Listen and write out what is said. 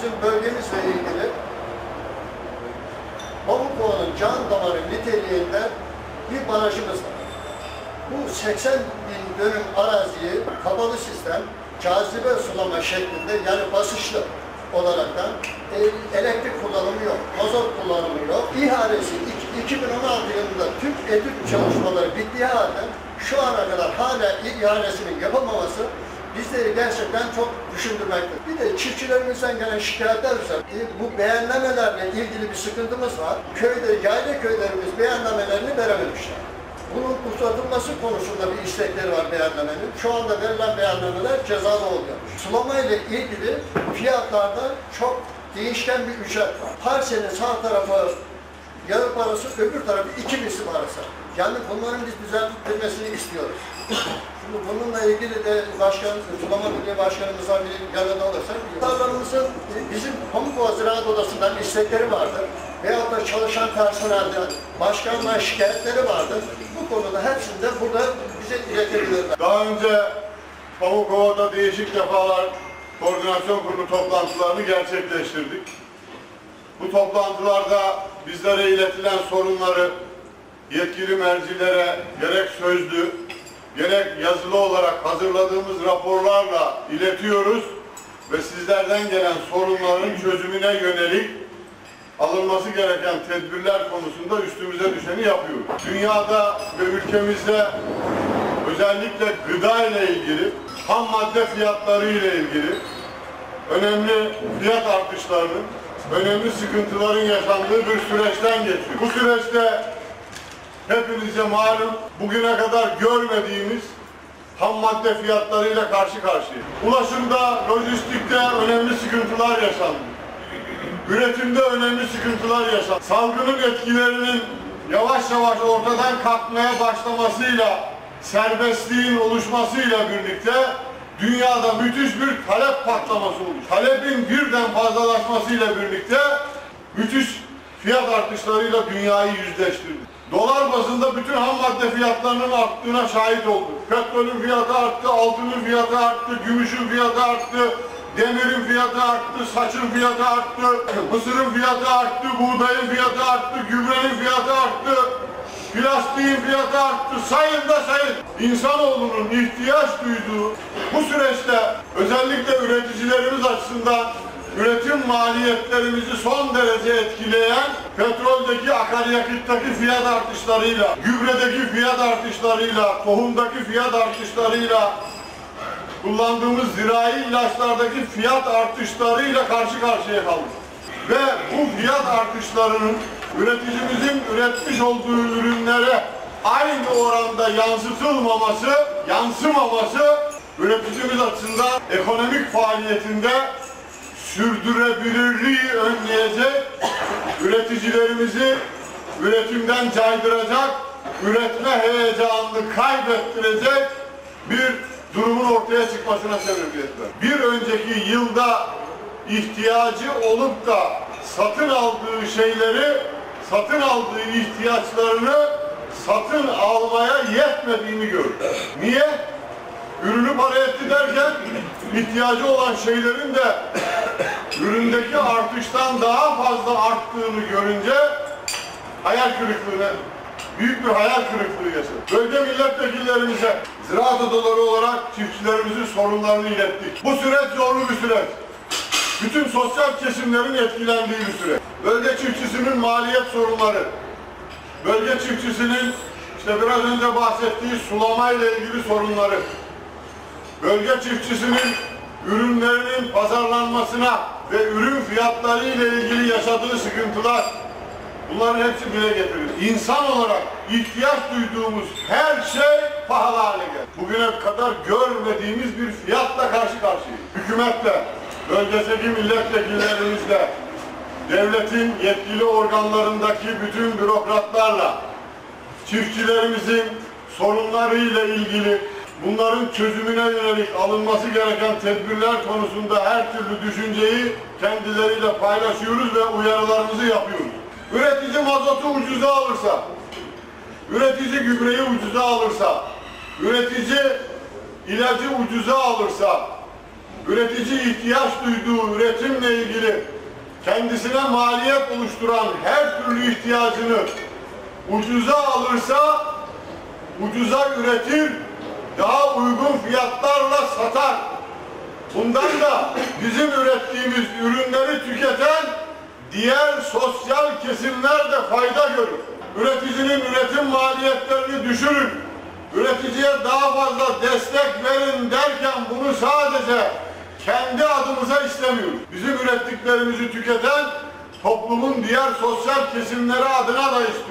bizim bölgemizle ilgili Pamukova'nın can damarı niteliğinde bir barajımız var. Bu 80 bin dönüm araziyi kapalı sistem, cazibe sulama şeklinde yani basışlı olaraktan e, elektrik kullanımı yok, mazot kullanımı yok. İhalesi iki- 2016 yılında tüm etüt çalışmaları bittiği halde şu ana kadar hala ihalesinin yapamaması bizleri gerçekten çok düşündürmekte. Bir de çiftçilerimizden gelen şikayetler ise e, bu beğenlemelerle ilgili bir sıkıntımız var. Köyde, yayla köylerimiz beğenlemelerini verememişler. Bunun uzatılması konusunda bir istekleri var beyanlamenin. Şu anda verilen beyannameler cezalı oluyor. Sulama ile ilgili fiyatlarda çok değişken bir ücret var. Parselin sağ tarafı yarı parası, öbür tarafı iki misli parası. Yani bunların biz düzeltilmesini istiyoruz. Şimdi bununla ilgili de başkan, sulama birliği başkanımızdan bir yanında olursak, tarlalarımızın bizim Pamukova Ziraat Odası'ndan istekleri vardır. Veyahut da çalışan personelden, başkandan şikayetleri vardır. Bu konuda hepsini de burada bize iletebilirler. Daha önce Pamukova'da değişik defalar koordinasyon kurulu toplantılarını gerçekleştirdik. Bu toplantılarda bizlere iletilen sorunları yetkili mercilere gerek sözlü gerek yazılı olarak hazırladığımız raporlarla iletiyoruz ve sizlerden gelen sorunların çözümüne yönelik alınması gereken tedbirler konusunda üstümüze düşeni yapıyoruz. Dünyada ve ülkemizde özellikle gıda ile ilgili, ham madde fiyatları ile ilgili önemli fiyat artışlarının, önemli sıkıntıların yaşandığı bir süreçten geçiyor. Bu süreçte hepinize malum bugüne kadar görmediğimiz ham madde fiyatlarıyla karşı karşıya. Ulaşımda, lojistikte önemli sıkıntılar yaşandı. Üretimde önemli sıkıntılar yaşandı. Salgının etkilerinin yavaş yavaş ortadan kalkmaya başlamasıyla, serbestliğin oluşmasıyla birlikte dünyada müthiş bir talep patlaması oldu. Talebin birden fazlalaşmasıyla birlikte müthiş fiyat artışlarıyla dünyayı yüzleştirdi. Dolar bazında bütün ham madde fiyatlarının arttığına şahit olduk. Petrolün fiyatı arttı, altının fiyatı arttı, gümüşün fiyatı arttı, demirin fiyatı arttı, saçın fiyatı arttı, mısırın fiyatı arttı, buğdayın fiyatı arttı, gübrenin fiyatı arttı, plastiğin fiyatı arttı, sayın da sayın. İnsanoğlunun ihtiyaç duyduğu bu süreçte özellikle üreticilerimiz açısından üretim maliyetlerimizi son derece etkileyen petroldeki akaryakıttaki fiyat artışlarıyla, gübredeki fiyat artışlarıyla, tohumdaki fiyat artışlarıyla, kullandığımız zirai ilaçlardaki fiyat artışlarıyla karşı karşıya kaldık. Ve bu fiyat artışlarının üreticimizin üretmiş olduğu ürünlere aynı oranda yansıtılmaması, yansımaması üreticimiz açısından ekonomik faaliyetinde sürdürülebilirliği önleyecek, üreticilerimizi üretimden caydıracak, üretme heyecanını kaybettirecek bir durumun ortaya çıkmasına sebebiyet ver. Bir önceki yılda ihtiyacı olup da satın aldığı şeyleri, satın aldığı ihtiyaçlarını satın almaya yetmediğini gördük. Niye? Ürünü para etti derken ihtiyacı olan şeylerin de üründeki artıştan daha fazla arttığını görünce hayal kırıklığına büyük bir hayal kırıklığı yaşadık. Bölge milletvekillerimize ziraat odaları olarak çiftçilerimizin sorunlarını ilettik. Bu süreç zorlu bir süreç. Bütün sosyal kesimlerin etkilendiği bir süreç. Bölge çiftçisinin maliyet sorunları, bölge çiftçisinin işte biraz önce bahsettiği sulama ile ilgili sorunları, bölge çiftçisinin ürünlerinin pazarlanmasına ve ürün fiyatları ile ilgili yaşadığı sıkıntılar bunların hepsi dile getirir. İnsan olarak ihtiyaç duyduğumuz her şey pahalı hale geldi. Bugüne kadar görmediğimiz bir fiyatla karşı karşıyayız. Hükümetle, bölgedeki milletvekillerimizle, devletin yetkili organlarındaki bütün bürokratlarla, çiftçilerimizin sorunlarıyla ilgili bunların çözümüne yönelik alınması gereken tedbirler konusunda her türlü düşünceyi kendileriyle paylaşıyoruz ve uyarılarımızı yapıyoruz. Üretici mazotu ucuza alırsa, üretici gübreyi ucuza alırsa, üretici ilacı ucuza alırsa, üretici ihtiyaç duyduğu üretimle ilgili kendisine maliyet oluşturan her türlü ihtiyacını ucuza alırsa ucuza üretir, daha uygun fiyatlarla satar. Bundan da bizim ürettiğimiz ürünleri tüketen diğer sosyal kesimler de fayda görür. Üreticinin üretim maliyetlerini düşürün. Üreticiye daha fazla destek verin derken bunu sadece kendi adımıza istemiyoruz. Bizim ürettiklerimizi tüketen toplumun diğer sosyal kesimleri adına da istiyoruz.